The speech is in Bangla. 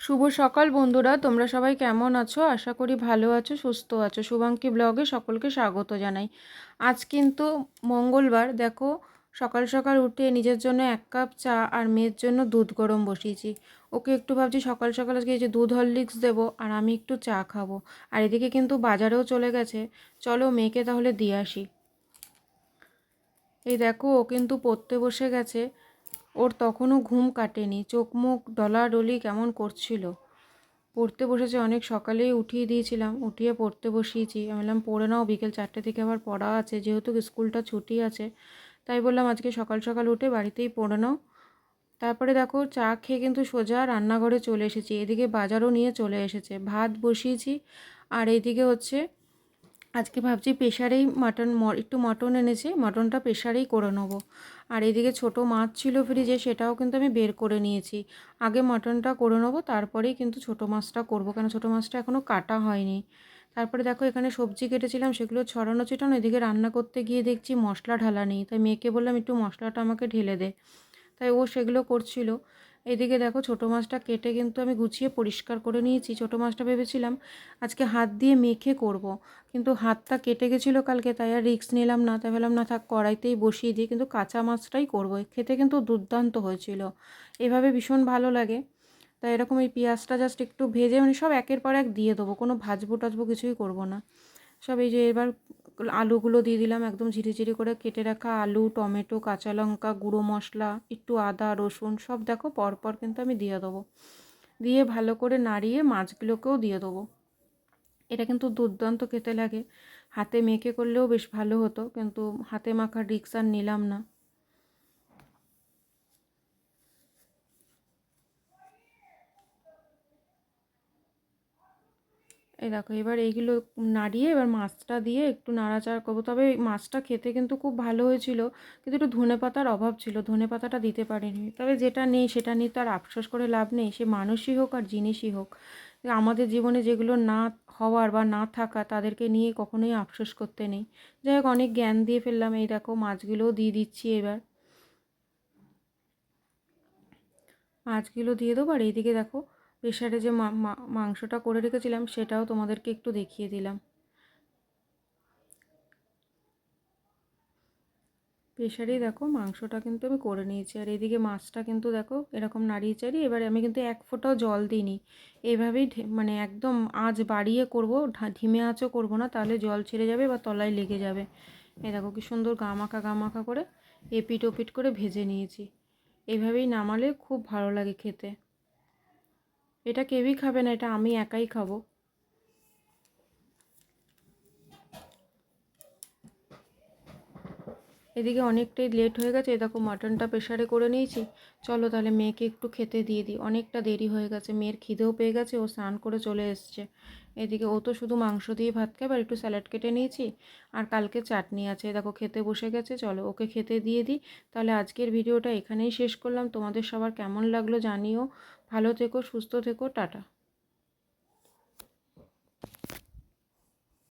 শুভ সকাল বন্ধুরা, তোমরা সবাই কেমন আছো? আশা করি ভালো আছো, সুস্থ আছো। শুভাঙ্কি ব্লগে সকলকে স্বাগত জানাই। আজ কিন্তু মঙ্গলবার, দেখো, সকাল সকাল উঠে নিজের জন্য এক কাপ চা আর মেয়ের জন্য দুধ গরম বসিয়েছি। ওকে একটু ভাবছি সকাল সকাল আজকে যে দুধ হরলিক্স দেবো আর আমি একটু চা খাব। আর এদিকে কিন্তু বাজারেও চলে গেছে। চলো মেয়েকে তাহলে দিয়ে আসি। এই দেখো, ও কিন্তু পড়তে বসে গেছে। ওর তখনও ঘুম কাটেনি। চোখ মুখ ডলাডলি কেমন করছিল? পড়তে বসেছে অনেক, সকালেই উঠিয়ে দিয়েছিলাম। উঠিয়ে পড়তে বসিয়েছি। আমি বললাম, পড়ে নাও, বিকেল চারটে থেকে আবার পড়া আছে। যেহেতু স্কুলটা ছুটি আছে, তাই বললাম, আজকে সকাল সকাল উঠে বাড়িতেই পড়ে নাও। তারপরে দেখো, চা খেয়ে কিন্তু সোজা রান্নাঘরে চলে এসেছি। এদিকে বাজারও নিয়ে চলে এসেছে। ভাত বসিয়েছি, আর এইদিকে হচ্ছে আজকে ভাবছি প্রেশারেই মাটন একটু মটন এনেছি, মটনটা প্রেশারেই করে নেব। আর এদিকে ছোট মাছ ছিল ফ্রিজে সেটাও কিন্তু আমি বের করে নিয়েছি। আগে মটনটা করে নেব, তারপরেই কিন্তু ছোট মাছটা করব, কেন ছোট মাছটা এখনও কাটা হয়নি। তারপরে দেখো, এখানে সবজি কেটেছিলাম, সেগুলো ছড়ানো ছিটানো, এদিকে রান্না করতে গিয়ে দেখছি মশলা ঢালা নেই। তাই মেয়েকে বললাম, একটু মশলাটা আমাকে ঢেলে দে। তাই ও সেগুলো করছিল। এদিকে দেখো ছোটো মাছটা কেটে কিন্তু আমি গুছিয়ে পরিষ্কার করে নিয়েছি। ছোটো মাছটা ভেবেছিলাম আজকে হাত দিয়ে মেখে করব। কিন্তু হাতটা কেটে গেছিল কালকে, তাই আর রিক্স নিলাম না। তাই ভাবলাম, না থাক, কড়াইতেই বসিয়ে দিই। কিন্তু কাঁচা মাছটাই করব। খেতে কিন্তু দুর্দান্ত হয়েছিল। এভাবে ভীষণ ভালো লাগে। তাই এরকম এই পেঁয়াজটা জাস্ট একটু ভেজে মানে সব একের পর এক দিয়ে দেবো। কোনো ভাজবো টাজবো কিছুই করব না। সব এই যে এবার আলুগুলো দিয়ে দিলাম, একদম ঝিরিঝিরি করে কেটে রাখা আলু, টমেটো, কাঁচা লঙ্কা, গুঁড়ো মশলা, একটু আদা, রসুন, সব দেখো পরপর কিন্তু আমি দিয়ে দেবো। দিয়ে ভালো করে নাড়িয়ে মাছগুলোকেও দিয়ে দেবো। এটা কিন্তু দুর্দান্ত খেতে লাগে। হাতে মেখে করলেও বেশ ভালো হতো, কিন্তু হাতে মাখার রিক্স আর নিলাম না। এই দেখো, এবার এইগুলো নাড়িয়ে এবার মাছটা দিয়ে একটু নাড়াচাড়া করব। তবে মাছটা খেতে কিন্তু খুব ভালো হয়েছিল, কিন্তু একটু ধনে পাতার অভাব ছিল, ধনে পাতাটা দিতে পারিনি। তবে যেটা নেই সেটা নিয়ে তো আর আফসোস করে লাভ নেই, সে মানুষই হোক আর জিনিসই হোক। আমাদের জীবনে যেগুলো না হওয়ার বা না থাকা, তাদেরকে নিয়ে কখনোই আফসোস করতে নেই। যাই হোক, অনেক জ্ঞান দিয়ে ফেললাম, এই দেখো মাছগুলোও দিয়ে দিচ্ছি এবার। মাছগুলো দিয়ে দেবো, আর এইদিকে দেখো প্রেশারে যে মাংসটা করে রেখেছিলাম সেটাও তোমাদেরকে একটু দেখিয়ে দিলাম। প্রেশারেই দেখো মাংসটা কিন্তু আমি করে নিয়েছি। আর এদিকে মাছটা কিন্তু দেখো এরকম নাড়িয়ে চাড়িয়ে এবারে আমি কিন্তু এক ফোঁটাও জল দিইনি। এভাবেই মানে একদম আঁচ বাড়িয়ে করব ধিমে আঁচও করব না, তাহলে জল ছেড়ে যাবে বা তলায় লেগে যাবে। এ দেখো কি সুন্দর গামাখা গামাখা করে এপিট ওপিট করে ভেজে নিয়েছি। এভাবেই নামালে খুব ভালো লাগে খেতে। এটা কেউই খাবে না এটা আমি একাই খাব। এদিকে অনেকটাই লেট হয়ে গেছে দেখো মাটনটা প্রেশারে করে নিয়েছি। চলো তাহলে মেয়েকে একটু খেতে দিয়ে দিই। অনেকটা দেরি হয়ে গেছে, মেয়ের খিদেও পেয়ে গেছে, ও স্নান করে চলে এসছে। এদিকে ও তো শুধু মাংস দিয়ে ভাত খাবে একটু স্যালাড কেটে নিয়েছি, আর কালকে চাটনি আছে দেখো খেতে বসে গেছে, চলো ওকে খেতে দিয়ে দিই। তাহলে আজকের ভিডিওটা এখানেই শেষ করলাম, তোমাদের সবার কেমন লাগল জানিও। ভালো থেকো, সুস্থ থেকো, টাটা।